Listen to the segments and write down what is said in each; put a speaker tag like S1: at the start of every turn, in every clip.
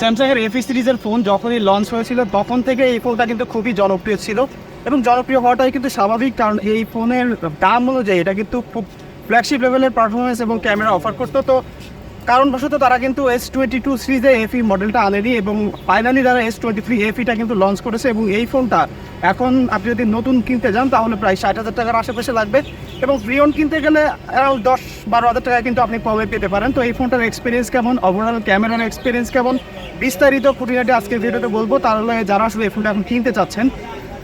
S1: Samsung এর এফি সিরিজের phone যখনই লঞ্চ হয়েছিল, তখন থেকে এই ফোনটা কিন্তু খুবই জনপ্রিয় ছিল। এবং জনপ্রিয় হওয়াটাই কিন্তু স্বাভাবিক, কারণ এই ফোনের দাম অনুযায়ী এটা কিন্তু খুব ফ্ল্যাগশিপ লেভেলের পারফরমেন্স এবং ক্যামেরা অফার করতো। তো কারণবশত তারা কিন্তু এস টোয়েন্টি টু সিরিজে এফি মডেলটা আনেনি এবং ফাইনালি তারা এস টোয়েন্টি থ্রি এফিটা কিন্তু লঞ্চ করেছে এবং এই ফোনটা এখন আপনি যদি নতুন কিনতে যান, তাহলে প্রায় ষাট হাজার টাকার আশেপাশে লাগবে। এবং প্রিয়ন কিনতে গেলে অ্যারাউন্ড দশ বারো হাজার টাকা কিন্তু আপনি কবে পেতে পারেন। তো এই ফোনটার এক্সপিরিয়েন্স কেমন? ওভারঅল ক্যামেরার এক্সপিরিয়েন্স কেমন? বিস্তারিত খুঁটিনাটি আজকে ভিডিওতে বলব। তাহলে যারা আসলে এই ফোনটা এখন কিনতে চাচ্ছেন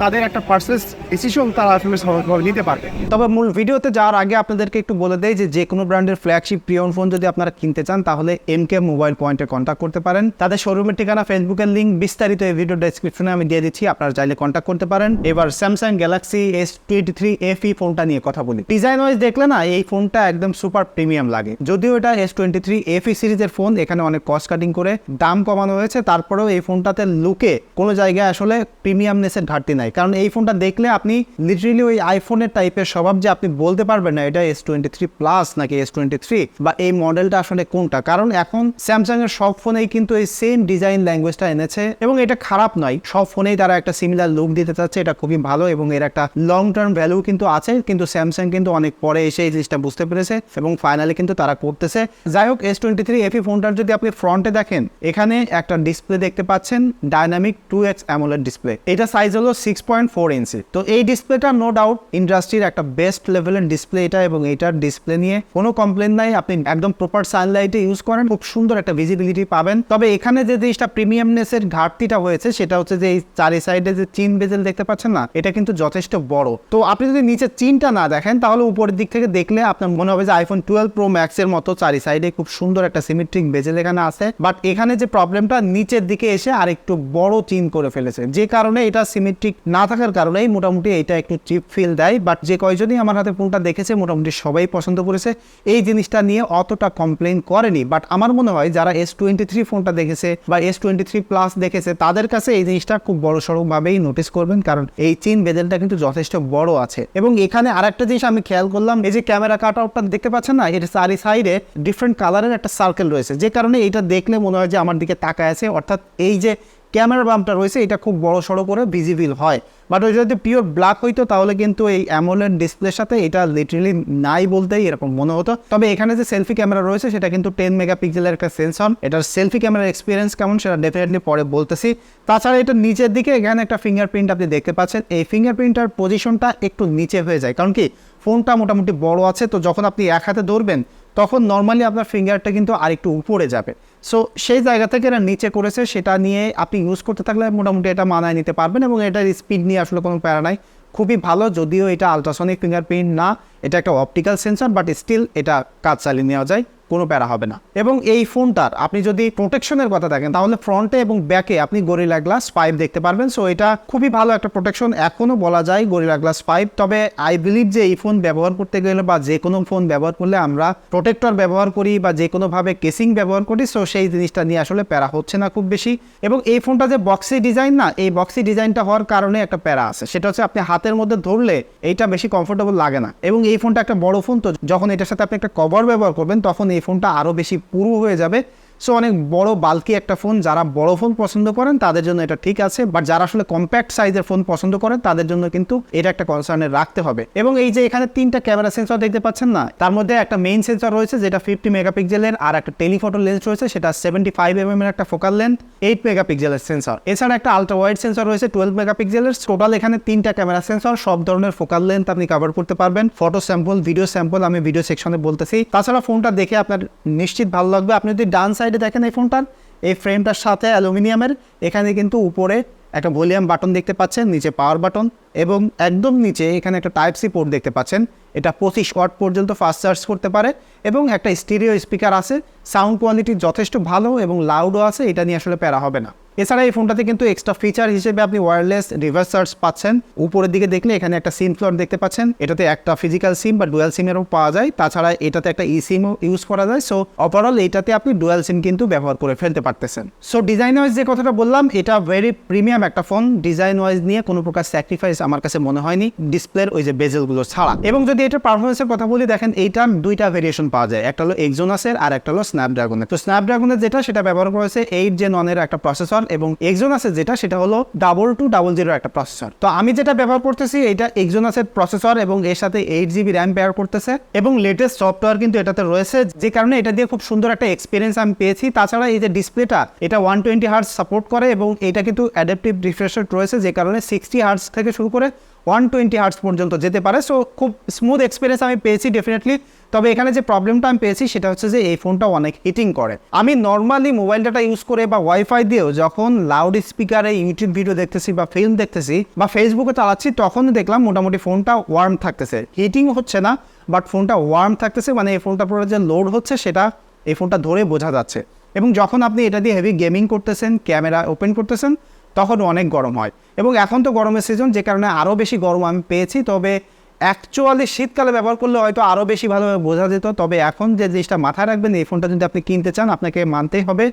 S1: তাদের একটা পার্সেস ডিসিশন তারা সহজভাবে নিতে পারবে।
S2: তবে মূল ভিডিওতে যাওয়ার আগে আপনাদেরকে একটু বলে দেয় যে যে কোনো ব্র্যান্ডের ফ্ল্যাগশিপ প্রিয়ন ফোন যদি আপনারা কিনতে চান, তাহলে M K mobile point contact করতে পারেন। তাদের শোরুমের ঠিকানা ফেসবুকের লিঙ্ক বিস্তারিত এই ভিডিও ডেসক্রিপশনে আমি দিয়ে দিচ্ছি, আপনারা চাইলে কন্ট্যাক্ট করতে পারেন। এবার Samsung Galaxy S twenty three F E ফোনটা নিয়ে কথা বলি। ডিজাইন ওয়াইজ দেখলে না, এই ফোনটা একদম সুপার প্রিমিয়াম লাগে। যদিও এটা S twenty three F E সিরিজের ফোন এখানে অনেক কস্ট কাটিং করে দাম কমানো হয়েছে। তারপরেও এই ফোনটাতে লুকে কোনো জায়গায় আসলে প্রিমিয়ামনেসের ঘাটতি নাই। কারণ এই ফোনটা দেখলে আপনি লিটারেলি ওই আইফোনের টাইপের স্বভাব যে আপনি বলতে পারবেন না, এটা এস টোয়েন্টি থ্রি প্লাস নাকি এস টোয়েন্টি থ্রি বা এই মডেলটা আসলে কোনটা? কারণ এখন স্যামসাং এর সব ফোনেই কিন্তু এই সেম ডিজাইন ল্যাঙ্গুয়েজটা এনেছে এবং এটা খারাপ নয়। সব ফোনেই তারা একটা সিমিলার লুক দিতে চাচ্ছে, এটা খুবই ভালো এবং এর একটা লং টার্ম ভ্যালু কিন্তু আছে, কিন্তু স্যামসাং কিন্তু অনেক পরে এসে এই জিনিসটা বুঝতে পেরেছে এবং ফাইনালি কিন্তু তারা করতেছে। যাই হোক এস টোয়েন্টি থ্রি এফি ফোনটার যদি আপনি ফ্রন্টে দেখেন, এখানে একটা ডিসপ্লে দেখতে পাচ্ছেন dynamic two X AMOLED display এটা সাইজ হলো সিক্স পয়েন্ট ফোর ইঞ্চি তো এই ডিসপ্লেটা নো ডাউট ইন্ডাস্ট্রির একটা বেস্ট লেভেলের ডিসপ্লে এটা এবং এটার ডিসপ্লে নিয়ে কোনো কমপ্লেন নাই। আপনি একদম প্রপার সানলাইটে ইউজ করেন, খুব সুন্দর একটা ভিজিবিলিটি পাবেন। তবে এখানে যে জিনিসটা প্রিমিয়ামনেসের ঘাটতিটা হয়েছে সেটা হচ্ছে যে এই চারি সাইডে যে চিন বেজেল দেখতে পাচ্ছেন না, এটা কিন্তু যথেষ্ট বড়। তো আপনি যদি নিচে চিনটা না দেখেন, তাহলে উপরের দিক থেকে দেখলে আপনার মনে হবে যে আইফোন টুয়েলভ প্রো ম্যাক্স এর মতো চারি সাইডে খুব সুন্দর একটা সিমেট্রিক বেজেল এখানে আছে। বাট এখানে যে প্রবলেমটা নিচের দিকে এসে আর একটু বড় চিন করে ফেলেছে। যে কারণে এটা সিমেট্রিক না থাকার কারণেই মোটামুটি এটা একটু চিপ ফিল দেয় বাট যে কয়জনই আমার হাতে ফোনটা দেখেছে, মোটামুটি সবাই পছন্দ করেছে। এই জিনিসটা নিয়ে অতটা কমপ্লেন করেনি বাট আমার মনে হয় যারা এস টোয়েন্টি থ্রি ফোনটা দেখেছে বা এস টোয়েন্টি থ্রি প্লাস দেখেছে, তাদের কাছে এই জিনিসটা খুব বড় সড়কভাবেই নোটিস করবেন, কারণ এই চিন বেদেলটা কিন্তু যথেষ্ট বড় আছে। এবং এখানে আরেকটা জিনিস আমি খেয়াল করলাম, এই যে ক্যামেরা কাট আউটটা দেখতে পাচ্ছেন না, এর চারি সাইডে ডিফারেন্ট কালারের একটা সার্কেল রয়েছে, যে কারণে এটা দেখলে মনে হয় যে আমার দিকে তাকায় আছে, অর্থাৎ এই যে ক্যামেরা বাম্পটা রয়েছে, এটা খুব বড় সড়ো করে ভিজিবল হয়। বাট ওই যদি পিওর ব্ল্যাক হইতো, তাহলে কিন্তু এই অ্যামোলেড ডিসপ্লের সাথে এটা লিটারেলি নাই বলতেই এরকম মনে হতো। তবে এখানে যে সেলফি ক্যামেরা রয়েছে, সেটা কিন্তু টেন মেগাপিক্সেলের একটা সেন্সর এটার সেলফি ক্যামেরার এক্সপিরিয়েন্স কেমন, সেটা ডেফিনেটলি পরে বলতেছি। তাছাড়া এটা নিচের দিকে, এখানে একটা ফিঙ্গারপ্রিন্ট আপনি দেখতে পাচ্ছেন। এই ফিঙ্গারপ্রিন্টটার পজিশনটা একটু নিচে হয়ে যায়। কারণ কি ফোনটা মোটামুটি বড় আছে, তো যখন আপনি এক হাতে ধরবেন, তখন নর্মালি আপনার ফিঙ্গারটা কিন্তু আরেকটু উপরে যাবে। সো সেই জায়গা থেকে এরা নিচে করেছে, সেটা নিয়ে আপনি ইউজ করতে থাকলে মোটামুটি এটা মানায় নিতে পারবেন এবং এটার স্পিড নিয়ে আসলে কোনো প্যারা নাই। খুবই ভালো, যদিও এটা আলট্রাসনিক ফিঙ্গারপ্রিন্ট না। এটা একটা অপটিক্যাল সেন্সর বাট স্টিল এটা কাজ চালিয়ে নেওয়া যায়, কোনো প্যারা হবে না। এবং এই ফোনটার আপনি যদি প্রোটেকশনের কথা দেখেন, তাহলে ফ্রন্টে এবং ব্যাকে আপনি গরিলা গ্লাস পাইপ দেখতে পারবেন। সো এটা খুবই ভালো একটা প্রোটেকশন এখনও বলা যায় গরিলা গ্লাস পাইপ তবে আই বিলিভ যে এই ফোন ব্যবহার করতে গেলে বা যে কোনো ফোন ব্যবহার করলে আমরা প্রোটেক্টর ব্যবহার করি বা যে কোনোভাবে কেসিং ব্যবহার করি সো সেই জিনিসটা নিয়ে আসলে প্যারা হচ্ছে না খুব বেশি। এবং এই ফোনটা যে বক্সি ডিজাইন না, এই বক্সি ডিজাইনটা হওয়ার কারণে একটা প্যারা আছে। সেটা হচ্ছে আপনি হাতের মধ্যে ধরলে এইটা বেশি কমফোর্টেবল লাগে না। এবং এই ফোনটা একটা বড় ফোন, তো যখন এটার সাথে আপনি একটা কভার ব্যবহার করবেন, তখন এই ফোনটা আরও বেশি পুরু হয়ে যাবে। সো অনেক বড় বালকি একটা ফোন যারা বড় ফোন পছন্দ করেন, তাদের জন্য এটা ঠিক আছে। বাট যারা আসলে কম্প্যাক্ট সাইজের ফোন পছন্দ করেন, তাদের জন্য কিন্তু এটা একটা কনসার্নে রাখতে হবে। এবং এই যে এখানে তিনটা ক্যামেরা সেন্সর দেখতে পাচ্ছেন না, তার মধ্যে একটা মেইন সেন্সর রয়েছে, যেটা ফিফটি মেগাপিক্সেলের আর একটা টেলিফটো লেন্স রয়েছে, সেটা সেভেন্টি ফাইভ এম এর একটা ফোকাল লেন্থ এইট মেগাপিক্সেলের সেন্সর এছাড়া একটা আলট্রা ওয়াইড সেন্সর রয়েছে টুয়েলভ মেগাপিক্সেলের টোটাল এখানে তিনটা ক্যামেরা সেন্সর সব ধরনের ফোকাল লেন্থ আপনি কভার করতে পারবেন। ফটো স্যাম্পল ভিডিও স্যাম্পল আমি ভিডিও সেকশনে বলতেছি। তাছাড়া ফোনটা দেখে আপনার নিশ্চিত ভালো লাগবে। আপনি যদি ডান সাইডে দেখেন এই ফোনটার এই ফ্রেমটার সাথে অ্যালুমিনিয়ামের। এখানে কিন্তু উপরে একটা ভলিউম বাটন দেখতে পাচ্ছেন, নিচে পাওয়ার বাটন এবং একদম নিচে এখানে একটা টাইপ সি পোর্ট দেখতে পাচ্ছেন। এটা পঁচিশ ওয়াট পর্যন্ত ফাস্ট চার্জ করতে পারে এবং একটা স্টিরিও স্পিকার আছে। সাউন্ড কোয়ালিটি যথেষ্ট ভালো এবং লাউডও আছে, এটা নিয়ে আসলে প্যারা হবে না। এছাড়া এই ফোনটাতে কিন্তু এক্সট্রা ফিচার হিসেবে আপনি ওয়্যারলেস রিভার্স সার্চ পাচ্ছেন। উপরের দিকে দেখলে এখানে একটা সিম স্লট দেখতে পাচ্ছেন। এটাতে একটা ফিজিক্যাল সিম বা ডুয়াল সিমেরও পাওয়া যায়। তাছাড়া এটাতে একটা ই সিমও ইউজ করা যায়। সো ওভারঅল এটাতে আপনি ডুয়াল সিম কিন্তু ব্যবহার করে ফেলতে পারতেছেন। সো ডিজাইন ওয়াইজ যে কথাটা বললাম, এটা ভেরি প্রিমিয়াম একটা ফোন ডিজাইন ওয়াইজ নিয়ে কোনো প্রকার স্যাক্রিফাইস আমার কাছে মনে হয়নি ডিসপ্লের ওই যে বেজেলগুলো ছাড়া। এবং যদি এটা পারফরমেন্সের কথা বলি, দেখেন এইটা দুইটা ভেরিয়েশন পাওয়া যায়। একটা হলো এক্সোনাসের আর একটা হলো স্ন্যাপড্রাগনের তো স্ন্যাপড্রাগনের যেটা, সেটা ব্যবহার করেছে এইট জেন ওয়ানের একটা প্রসেসর এবং এক্সোনাসের যেটা, সেটা হলো ডাবল টু ডাবল জিরো একটা প্রসেসর তো আমি যেটা ব্যবহার করতেছি, এটা এক্সোনাসের প্রসেসর এবং এর সাথে এইট জিবি র্যাম ব্যবহার করতেছে এবং লেটেস্ট সফটওয়্যার কিন্তু এটাতে রয়েছে, যে কারণে এটা দিয়ে খুব সুন্দর একটা এক্সপিরিয়েন্স আমি পেয়েছি। তাছাড়া এই যে ডিসপ্লেটা এটা ওয়ান টোয়েন্টি হার্স সাপোর্ট করে এবং এটা কিন্তু অ্যাডাপটিভ রিফ্রেশ রয়েছে, যে কারণে সিক্সটি হার্স থেকে শুরু করে ওয়ান টোয়েন্টি হার্স পর্যন্ত যেতে পারে। সো খুব স্মুথ এক্সপিরিয়েন্স আমি পেয়েছি ডেফিনেটলি তবে এখানে যে প্রবলেমটা আমি পেয়েছি, সেটা হচ্ছে যে এই ফোনটা অনেক হিটিং করে। আমি নর্মালি মোবাইল ডাটা ইউজ করে বা ওয়াইফাই দিয়েও যখন লাউড স্পিকারে ইউটিউব ভিডিও দেখতেছি বা ফিল্ম দেখতেছি বা ফেসবুকে চালাচ্ছি তখন দেখলাম মোটামুটি ফোনটা ওয়ার্ম থাকতেছে। হিটিং হচ্ছে না বাট ফোনটা ওয়ার্ম থাকতেছে মানে এই ফোনটা পুরো যে লোড হচ্ছে, সেটা এই ফোনটা ধরে বোঝা যাচ্ছে। এবং যখন আপনি এটা দিয়ে হেভি গেমিং করতেছেন ক্যামেরা ওপেন করতেছেন তখন অনেক গরম হয়। এবং এখন তো গরমের সিজন যে কারণে আরও বেশি গরম আমি পেয়েছি। তবে অ্যাকচুয়ালি শীতকালে ব্যবহার করলে হয়তো আরও বেশি ভালোভাবে বোঝা যেত। তবে এখন যে জিনিসটা মাথায় রাখবেন, এই ফোনটা যদি আপনি কিনতে চান, আপনাকে মানতেই হবে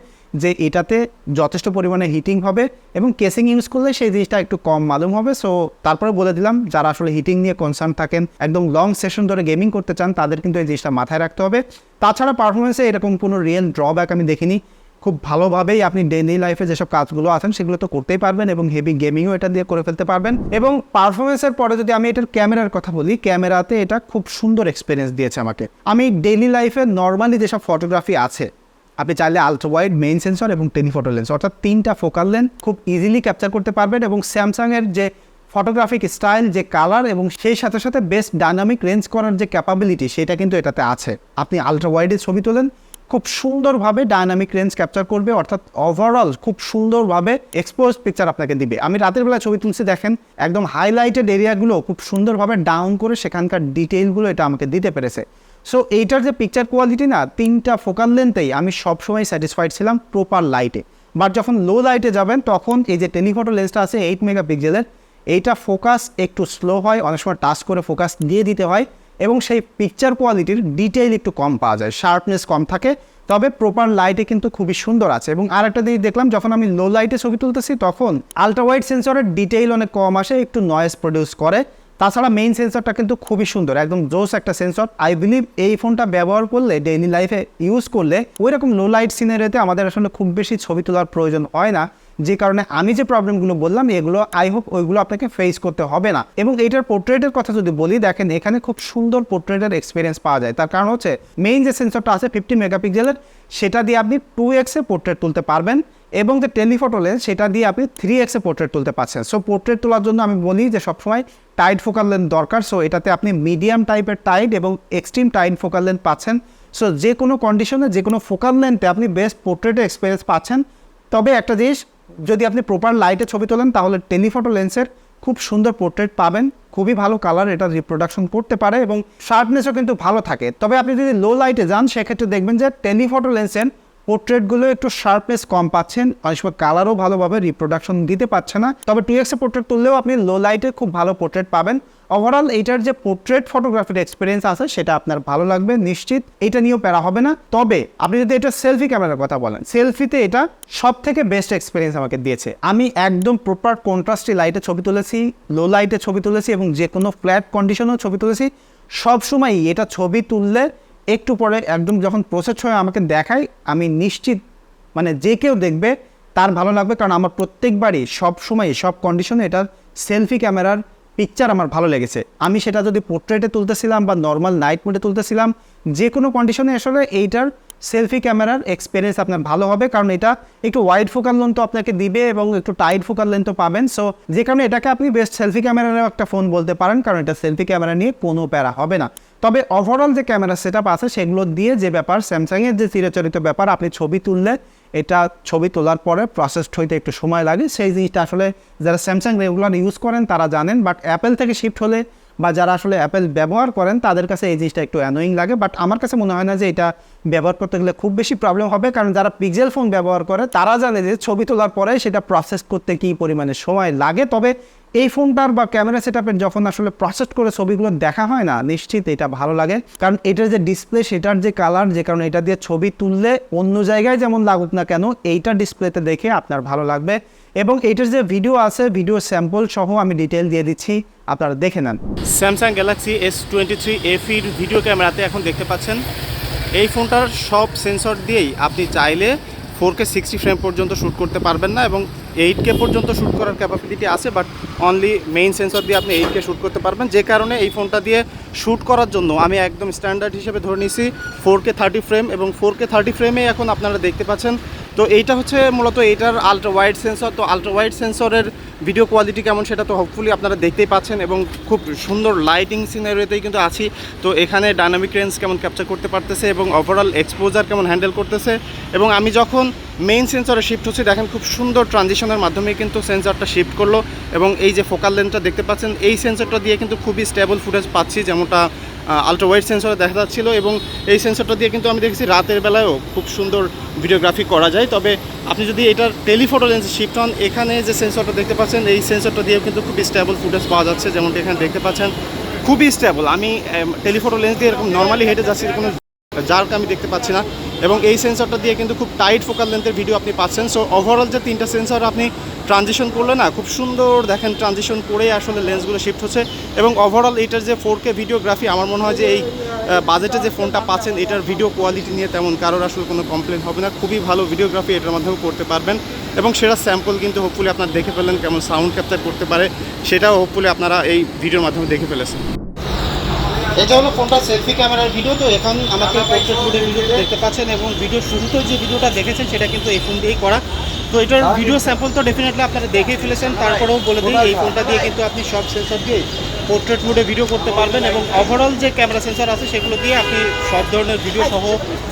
S2: যে এটাতে যথেষ্ট পরিমাণে হিটিং হবে এবং কেসিং ইউজ করলে সেই জিনিসটা একটু কম মালুম হবে। সো তারপরে বলে দিলাম, যারা আসলে হিটিং নিয়ে কনসার্ন থাকেন, একদম লং সেশন ধরে গেমিং করতে চান, তাদের কিন্তু এই জিনিসটা মাথায় রাখতে হবে। তাছাড়া পারফরমেন্সে এরকম কোনো রিয়েল ড্রব্যাক আমি দেখিনি। খুব ভালোভাবেই আপনি ডেইলি লাইফে যেসব কাজগুলো আছেন, সেগুলো তো করতেই পারবেন এবং হেভি গেমিংও এটা দিয়ে করে ফেলতে পারবেন। এবং পারফরমেন্সের পরে যদি আমি এটার ক্যামেরার কথা বলি ক্যামেরাতে এটা খুব সুন্দর এক্সপিরিয়েন্স দিয়েছে আমাকে। আমি ডেইলি লাইফে নর্মালি যেসব ফটোগ্রাফি আছে, আপনি চাইলে আলট্রা ওয়াইড মেইন সেন্সর এবং টেলিফটো লেন্স অর্থাৎ তিনটা ফোকাল লেন্স খুব ইজিলি ক্যাপচার করতে পারবেন এবং স্যামসাংয়ের যে ফটোগ্রাফিক স্টাইল যে কালার এবং সেই সাথে সাথে বেস্ট ডাইনামিক রেঞ্জ করার যে ক্যাপাবিলিটি সেটা কিন্তু এটাতে আছে। আপনি আলট্রা ওয়াইডে ছবি তোলেন খুব সুন্দরভাবে ডায়নামিক রেঞ্জ ক্যাপচার করবে, অর্থাৎ ওভারঅল খুব সুন্দরভাবে এক্সপোজ পিকচার আপনাকে দিবে। আমি রাতের বেলা ছবি তুলছি, দেখেন, একদম হাইলাইটেড এরিয়াগুলো খুব সুন্দরভাবে ডাউন করে সেখানকার ডিটেইলগুলো এটা আমাকে দিতে পেরেছে। সো এইটার যে পিকচার কোয়ালিটি না, তিনটা ফোকাল লেন্থেই আমি সবসময় স্যাটিসফাইড ছিলাম প্রপার লাইটে বাট যখন লো লাইটে যাবেন, তখন এই যে টেলিফটো লেন্সটা আছে এইট মেগা মেগাপিক্সেলের এইটা ফোকাস একটু স্লো হয়, অনেক সময় টাচ করে ফোকাস দিয়ে দিতে হয়। এবং সেই পিকচার কোয়ালিটির ডিটেইল একটু কম পাওয়া যায় শার্পনেস কম থাকে, তবে প্রপার লাইটে কিন্তু খুবই সুন্দর আছে। এবং আর একটা দিক দেখলাম, যখন আমি লো লাইটে ছবি তুলতেছি, তখন আলট্রা ওয়াইড সেন্সরের ডিটেইল অনেক কম আসে, একটু নয়েজ প্রডিউস করে। তাছাড়া মেইন সেন্সরটা কিন্তু খুবই সুন্দর, একদম জোস একটা সেন্সর আই বিলিভ এই ফোনটা ব্যবহার করলে ডেইলি লাইফে ইউজ করলে ওই রকম লো লাইট সিনারিতে আমাদের আসলে খুব বেশি ছবি তোলার প্রয়োজন হয় না। যে কারণে আমি যে প্রবলেমগুলো বললাম, এগুলো আই হোপ ওইগুলো আপনাকে ফেস করতে হবে না। এবং এইটার পোর্ট্রেটের কথা যদি বলি, দেখেন এখানে খুব সুন্দর পোর্ট্রেটের এক্সপিরিয়েন্স পাওয়া যায়। তার কারণ হচ্ছে মেইন যে সেন্সরটা আছে ফিফটি মেগাপিক্সেলের সেটা দিয়ে আপনি টু এক্সে পোর্ট্রেট তুলতে পারবেন। এবং যে টেলিফটো লেন্স সেটা দিয়ে আপনি থ্রি এক্সে পোর্ট্রেট তুলতে পারছেন। সো পোর্ট্রেট তোলার জন্য আমি বলি যে সবসময় টাইট ফোকাল লেন্থ দরকার। সো এটাতে আপনি মিডিয়াম টাইপের টাইট এবং এক্সট্রিম টাইট ফোকাল লেন্থ পাচ্ছেন। সো যে কোনো কন্ডিশনে যে কোনো ফোকাল লেন্থে আপনি বেস্ট পোর্ট্রেটের এক্সপিরিয়েন্স পাচ্ছেন। তবে একটা জিনিস যদি আপনি প্রপার লাইটে ছবি তোলেন, তাহলে টেলিফটো লেন্সের খুব সুন্দর পোর্ট্রেট পাবেন। খুবই ভালো কালার এটা রিপ্রোডাকশন করতে পারে এবং শার্পনেসও কিন্তু ভালো থাকে। তবে আপনি যদি লো লাইটে যান, সেক্ষেত্রে দেখবেন যে টেলিফটো লেন্সের পোর্ট্রেটগুলো একটু শার্পনেস কম পাচ্ছেন অনেক সময় কালারও ভালোভাবে রিপ্রোডাকশন দিতে পারছে না। তবে টু এক্সে পোর্ট্রেট তুললেও আপনি লো লাইটে খুব ভালো পোর্ট্রেট পাবেন। ওভারঅল এইটার যে পোর্ট্রেট ফটোগ্রাফির এক্সপিরিয়েন্স আছে, সেটা আপনার ভালো লাগবে, নিশ্চিত। এটা নিয়েও প্যারা হবে না। তবে আপনি যদি এটা সেলফি ক্যামেরার কথা বলেন সেলফিতে এটা সব থেকে বেস্ট এক্সপিরিয়েন্স আমাকে দিয়েছে। আমি একদম প্রপার কন্ট্রাস্টি লাইটে ছবি তুলেছি লো লাইটে ছবি তুলেছি এবং যে কোনো ফ্ল্যাট কন্ডিশনেও ছবি তুলেছি। সবসময়ই এটা ছবি তুললে একটু পরে একদম যখন প্রসেস হয়ে আমাকে দেখায়, আমি নিশ্চিত মানে যে কেউ দেখবে, তার ভালো লাগবে। কারণ আমার প্রত্যেকবারই সব সময় সব কন্ডিশনে এটার সেলফি ক্যামেরার পিকচার আমার ভালো লেগেছে। আমি সেটা যদি পোর্ট্রেটে তুলতেছিলাম বা নর্মাল নাইট মোডে তুলতেছিলাম, যে কোনো কন্ডিশনে আসলে এইটার সেলফি ক্যামেরার এক্সপিরিয়েন্স আপনার ভালো হবে, কারণ এটা একটু ওয়াইড ফোকাল লেন তো আপনাকে দিবে এবং একটু টাইট ফোকাল লেন তো পাবেন। সো যে কারণে এটাকে আপনি বেস্ট সেলফি ক্যামেরারও একটা ফোন বলতে পারেন, কারণ এটা সেলফি ক্যামেরা নিয়ে কোনো প্যারা হবে না। তবে ওভারঅল যে ক্যামেরা সেট আছে, সেগুলো দিয়ে যে ব্যাপার স্যামসাংয়ের যে চিরাচরিত ব্যাপার, আপনি ছবি তুললে এটা ছবি তোলার পরে প্রসেসড হইতে একটু সময় লাগে। সেই জিনিসটা আসলে যারা স্যামসাং রেগুলার ইউজ করেন, তারা জানেন। বাট অ্যাপেল থেকে শিফট হলে বা যারা আসলে অ্যাপেল ব্যবহার করেন, তাদের কাছে এই জিনিসটা একটু অ্যানোয়িং লাগে। বাট আমার কাছে মনে হয় না যে এটা ব্যবহার করতে গেলে খুব বেশি প্রবলেম হবে। কারণ যারা পিক্সেল ফোন ব্যবহার করে, তারা জানে যে ছবি তোলার পরে সেটা প্রসেস করতে কী পরিমাণে সময় লাগে। তবে এই ফোনটার বা ক্যামেরা সেটআপের যখন আসলে প্রসেস করে ছবিগুলো দেখা হয় না, নিশ্চিত এটা ভালো লাগে। কারণ এটার যে ডিসপ্লে সেটার যে কালার যে কারণে এটা দিয়ে ছবি তুললে অন্য জায়গায় যেমন লাগুক না কেন, এইটা ডিসপ্লেতে দেখে আপনার ভালো লাগবে। এবং এটার যে ভিডিও আছে ভিডিও স্যাম্পল সহ আমি ডিটেল দিয়ে দিচ্ছি, আপনারা দেখে নেন।
S3: Samsung Galaxy S twenty three এফির video ক্যামেরাতে এখন দেখতে পাচ্ছেন, এই ফোনটার সব সেন্সর দিয়েই আপনি চাইলে ফোর কে সিক্সটি ফ্রেম পর্যন্ত শ্যুট করতে পারবেন না এবং এইট কে পর্যন্ত শ্যুট করার ক্যাপাবিলিটি আছে বাট অনলি মেইন সেন্সর দিয়ে আপনি এইট কে শ্যুট করতে পারবেন। যে কারণে এই ফোনটা দিয়ে শ্যুট করার জন্য আমি একদম স্ট্যান্ডার্ড হিসেবে ধরে নিয়েছি ফোর কে থার্টি ফ্রেম এবং ফোর কে থার্টি ফ্রেমে এখন আপনারা দেখতে পাচ্ছেন তো এইটা হচ্ছে মূলত এইটার আলট্রা ওয়াইড সেন্সর তো আলট্রা ওয়াইড সেন্সরের ভিডিও কোয়ালিটি কেমন সেটা তো হোপফুলি আপনারা দেখতেই পাচ্ছেন এবং খুব সুন্দর লাইটিং সিনারিওতেই কিন্তু আছি। তো এখানে ডাইনামিক রেঞ্জ কেমন ক্যাপচার করতে পারতেছে এবং ওভারঅল এক্সপোজার কেমন হ্যান্ডেল করতেছে। এবং আমি যখন মেইন সেন্সরে শিফট হচ্ছে, দেখেন খুব সুন্দর ট্রানজিশনের মাধ্যমে কিন্তু সেন্সরটা শিফট করল। এবং এই যে ফোকাল লেন্সটা দেখতে পাচ্ছেন, এই সেন্সরটা দিয়ে কিন্তু খুবই স্টেবল ফুটেজ পাচ্ছি, যেমনটা আলট্রা ওয়াইড সেন্সরে দেখা যাচ্ছিল এবং এই সেন্সরটা দিয়ে কিন্তু আমি দেখেছি রাতের বেলায়ও খুব সুন্দর ভিডিওগ্রাফি করা যায়। তবে আপনি যদি এটার টেলিফোটো লেন্স শিফট হন, এখানে যে সেন্সরটা দেখতে পাচ্ছেন, এই সেন্সরটা দিয়েও কিন্তু খুব স্টেবল ফুটেজ পাওয়া যাচ্ছে, যেমনটা এখানে দেখতে পাচ্ছেন। খুবই স্টেবল আমি টেলিফোটো লেন্স দিয়ে এরকম নর্মালি হেঁটে যাচ্ছি কোনো জার্ক আমি দেখতে পাচ্ছি না। এবং এই সেন্সরটা দিয়ে কিন্তু খুব টাইট ফোকাল লেন্থের ভিডিও আপনি পাচ্ছেন। সো ওভারঅল যে তিনটা সেন্সর আপনি ট্রানজিশন করলে না, খুব সুন্দর দেখেন ট্রানজিশন করে আসলে লেন্সগুলো শিফট হচ্ছে। এবং ওভারঅল এটার যে ফোর কে ভিডিওগ্রাফি আমার মনে হয় যে এই বাজেটে যে ফোনটা পাচ্ছেন, এটার ভিডিও কোয়ালিটি নিয়ে তেমন কারোর আসলে কোনো কমপ্লেন হবে না। খুবই ভালো ভিডিওগ্রাফি এটার মাধ্যমে করতে পারবেন। এবং সেটা স্যাম্পল কিন্তু হোপফুলি আপনারা দেখে ফেললেন, কেমন সাউন্ড ক্যাপচার করতে পারে, সেটাও হোপফুলি আপনারা এই ভিডিওর মাধ্যমে দেখে ফেলেছেন। এটা হলো ফোনটা সেলফি ক্যামেরার ভিডিও, তো এখন আমাকে পোর্ট্রেট মোডের ভিডিও দেখতে পাচ্ছেন এবং ভিডিও শুরুতে যে ভিডিওটা দেখেছেন সেটা কিন্তু এই ফোন দিয়েই করা। তো এটার ভিডিও স্যাম্পল তো ডেফিনেটলি আপনারা দেখে ফেলেছেন, তারপরেও বলে দিই, এই ফোনটা দিয়ে কিন্তু আপনি সব সেন্সর দিয়ে পোর্ট্রেট মোডে ভিডিও করতে পারবেন এবং ওভারঅল যে ক্যামেরা সেন্সর আছে সেগুলো দিয়ে আপনি সব ধরনের ভিডিও সহ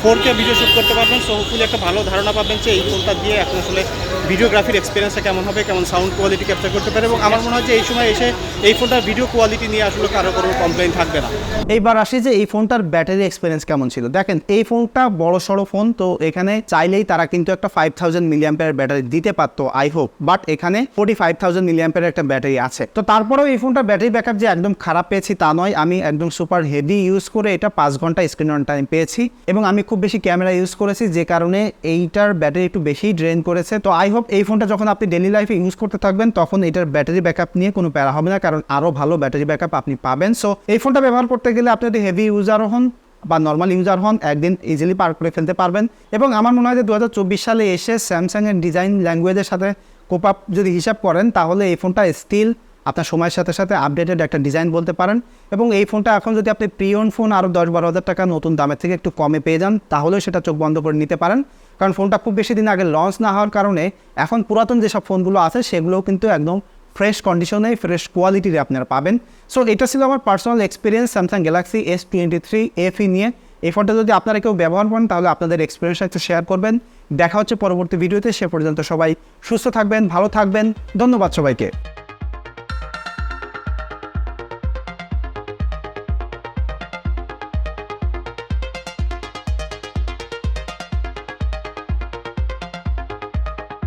S3: ফোর কে ভিডিও শ্যুট করতে পারবেন। সো হোপফুলি একটা ভালো ধারণা পাবেন যে এই ফোনটা দিয়ে এখন আসলে ভিডিওগ্রাফির এক্সপিরিয়েন্সটা কেমন হবে, কেমন সাউন্ড কোয়ালিটি ক্যাপচার করতে পারে। এবং আমার মনে হয় যে এই সময় এসে এই ফোনটার ভিডিও কোয়ালিটি নিয়ে আসলে কারও কোনো কমপ্লেন থাকবে না।
S2: এইবার আসি যে এই ফোনটার ব্যাটারি এক্সপিরিয়েন্স কেমন ছিল। দেখেন, এই ফোনটা বড় সড়ো ফোন, তো এখানে চাইলেই তারা কিন্তু একটা ফাইভ থাউজেন্ড মিলিয়াম্পের ব্যাটারি দিতে পারতো আই হোপ বাট এখানে ফোর্টি ফাইভ থাউজেন্ড মিলিয়াম্পের একটা ব্যাটারি আছে। তো তারপরেও এই ফোনটার ব্যাটারি ব্যাকআপ যে একদম খারাপ পেয়েছি তা নয়, আমি একদম সুপার হেভি ইউজ করে এটা পাঁচ ঘণ্টা স্ক্রিন অন টাইম পেয়েছি এবং আমি খুব বেশি ক্যামেরা ইউজ করেছি, যে কারণে এইটার ব্যাটারি একটু বেশি ড্রেন করেছে। তো আই হোপ এই ফোনটা যখন আপনি ডেলি লাইফে ইউজ করতে থাকবেন, তখন এটার ব্যাটারি ব্যাকআপ নিয়ে কোনো প্যারা হবে না, কারণ আরও ভালো ব্যাটারি ব্যাকআপ আপনি পাবেন। সো এই ফোনটা ব্যবহার করতে গেলে আপনি যদি হেভি ইউজারও হন বা নর্মাল ইউজার হন, একদিন ইজিলি পার করে ফেলতে পারবেন। এবং আমার মনে হয় যে দু হাজার চব্বিশ সালে এসে স্যামসাংয়ের ডিজাইন ল্যাঙ্গুয়েজের সাথে কোপ আপ যদি হিসাব করেন, তাহলে এই ফোনটা স্টিল আপনার সময়ের সাথে সাথে আপডেটেড একটা ডিজাইন বলতে পারেন। এবং এই ফোনটা এখন যদি আপনি প্রিয়ন ফোন আরও দশ বারো হাজার টাকা নতুন দামের থেকে একটু কমে পেয়ে যান, তাহলেও সেটা চোখ বন্ধ করে নিতে পারেন। কারণ ফোনটা খুব বেশি দিন আগে লঞ্চ না হওয়ার কারণে এখন পুরাতন যেসব ফোনগুলো আছে, সেগুলোও কিন্তু একদম ফ্রেশ কন্ডিশনে ফ্রেশ কোয়ালিটির আপনারা পাবেন। সো এটা ছিল আমার personal experience Samsung Galaxy S twenty three FE নিয়ে। এই ফোনটা যদি আপনারা কেউ ব্যবহার করেন, তাহলে আপনাদের এক্সপিরিয়েন্স একটু শেয়ার করবেন। দেখা হচ্ছে পরবর্তী ভিডিওতে সে পর্যন্ত সবাই সুস্থ থাকবেন, ভালো থাকবেন। ধন্যবাদ সবাইকে।